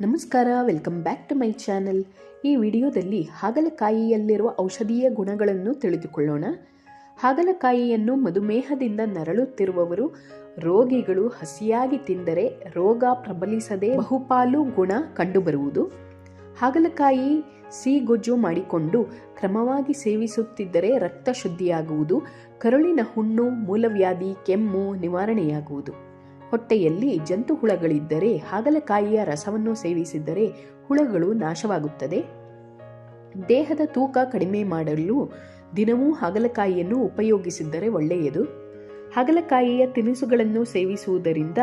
ನಮಸ್ಕಾರ welcome back to my channel ಈ ವಿಡಿಯೋದಲ್ಲಿ ಹಾಗಲಕಾಯಿಯಲ್ಲಿರುವ ಔಷಧೀಯ ಗುಣಗಳನ್ನು ತಿಳಿದುಕೊಳ್ಳೋಣ. ಹಾಗಲಕಾಯಿಯನ್ನು ಮಧುಮೇಹದಿಂದ ನರಳುತ್ತಿರುವವರು ರೋಗಿಗಳು ಹಸಿಯಾಗಿ ತಿಂದರೆ ರೋಗ ಪ್ರಬಲಿಸದೆ ಬಹುಪಾಲು ಗುಣ ಕಂಡುಬರುವುದು. ಹಾಗಲಕಾಯಿ ಸಿಗೊಜ್ಜು ಮಾಡಿಕೊಂಡು ಕ್ರಮವಾಗಿ ಸೇವಿಸುತ್ತಿದ್ದರೆ ರಕ್ತ ಶುದ್ಧಿಯಾಗುವುದು, ಕರುಳಿನ ಹುಣ್ಣು, ಮೂಲವ್ಯಾಧಿ, ಕೆಮ್ಮು ನಿವಾರಣೆಯಾಗುವುದು. ಹೊಟ್ಟೆಯಲ್ಲಿ ಜಂತು ಹುಳಗಳಿದ್ದರೆ ಹಾಗಲಕಾಯಿಯ ರಸವನ್ನು ಸೇವಿಸಿದರೆ ಹುಳಗಳು ನಾಶವಾಗುತ್ತದೆ. ದೇಹದ ತೂಕ ಕಡಿಮೆ ಮಾಡಲು ದಿನವೂ ಹಾಗಲಕಾಯಿಯನ್ನು ಉಪಯೋಗಿಸಿದ್ದರೆ ಒಳ್ಳೆಯದು. ಹಾಗಲಕಾಯಿಯ ತಿನಿಸುಗಳನ್ನು ಸೇವಿಸುವುದರಿಂದ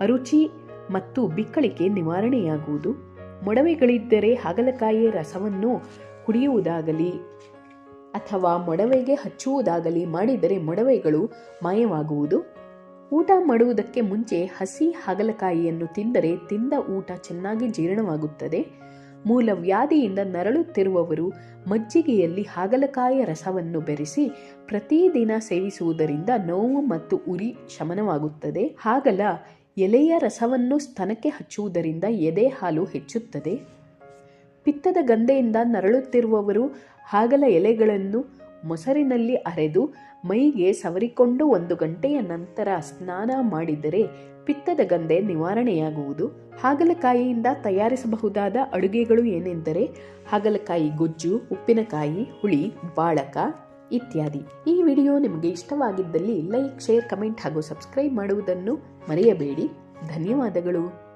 ಅರುಚಿ ಮತ್ತು ಬಿಕ್ಕಳಿಕೆ ನಿವಾರಣೆಯಾಗುವುದು. ಮೊಡವೆಗಳಿದ್ದರೆ ಹಾಗಲಕಾಯಿಯ ರಸವನ್ನು ಕುಡಿಯುವುದಾಗಲಿ ಅಥವಾ ಮೊಡವೆಗೆ ಹಚ್ಚುವುದಾಗಲಿ ಮಾಡಿದರೆ ಮೊಡವೆಗಳು ಮಾಯವಾಗುವುದು. ಊಟ ಮಾಡುವುದಕ್ಕೆ ಮುಂಚೆ ಹಸಿ ಹಾಗಲಕಾಯಿಯನ್ನು ತಿಂದರೆ ತಿಂದ ಊಟ ಚೆನ್ನಾಗಿ ಜೀರ್ಣವಾಗುತ್ತದೆ. ಮೂಲ ವ್ಯಾಧಿಯಿಂದ ನರಳುತ್ತಿರುವವರು ಮಜ್ಜಿಗೆಯಲ್ಲಿ ಹಾಗಲಕಾಯಿಯ ರಸವನ್ನು ಬೆರೆಸಿ ಪ್ರತಿದಿನ ಸೇವಿಸುವುದರಿಂದ ನೋವು ಮತ್ತು ಉರಿ ಶಮನವಾಗುತ್ತದೆ. ಹಾಗಲ ಎಲೆಯ ರಸವನ್ನು ಸ್ತನಕ್ಕೆ ಹಚ್ಚುವುದರಿಂದ ಎದೆ ಹಾಲು ಹೆಚ್ಚುತ್ತದೆ. ಪಿತ್ತದ ಗಂಧೆಯಿಂದ ನರಳುತ್ತಿರುವವರು ಹಾಗಲ ಎಲೆಗಳನ್ನು ಮೊಸರಿನಲ್ಲಿ ಅರೆದು ಮೈಗೆ ಸವರಿಕೊಂಡು ಒಂದು ಗಂಟೆಯ ನಂತರ ಸ್ನಾನ ಮಾಡಿದರೆ ಪಿತ್ತದ ಗಂಧೆ ನಿವಾರಣೆಯಾಗುವುದು. ಹಾಗಲಕಾಯಿಯಿಂದ ತಯಾರಿಸಬಹುದಾದ ಅಡುಗೆಗಳು ಏನೆಂದರೆ ಹಾಗಲಕಾಯಿ ಗೊಜ್ಜು, ಉಪ್ಪಿನಕಾಯಿ, ಹುಳಿ, ಬಾಳಕ ಇತ್ಯಾದಿ. ಈ ವಿಡಿಯೋ ನಿಮಗೆ ಇಷ್ಟವಾಗಿದ್ದಲ್ಲಿ ಲೈಕ್, ಶೇರ್, ಕಮೆಂಟ್ ಹಾಗೂ ಸಬ್ಸ್ಕ್ರೈಬ್ ಮಾಡುವುದನ್ನು ಮರೆಯಬೇಡಿ. ಧನ್ಯವಾದಗಳು.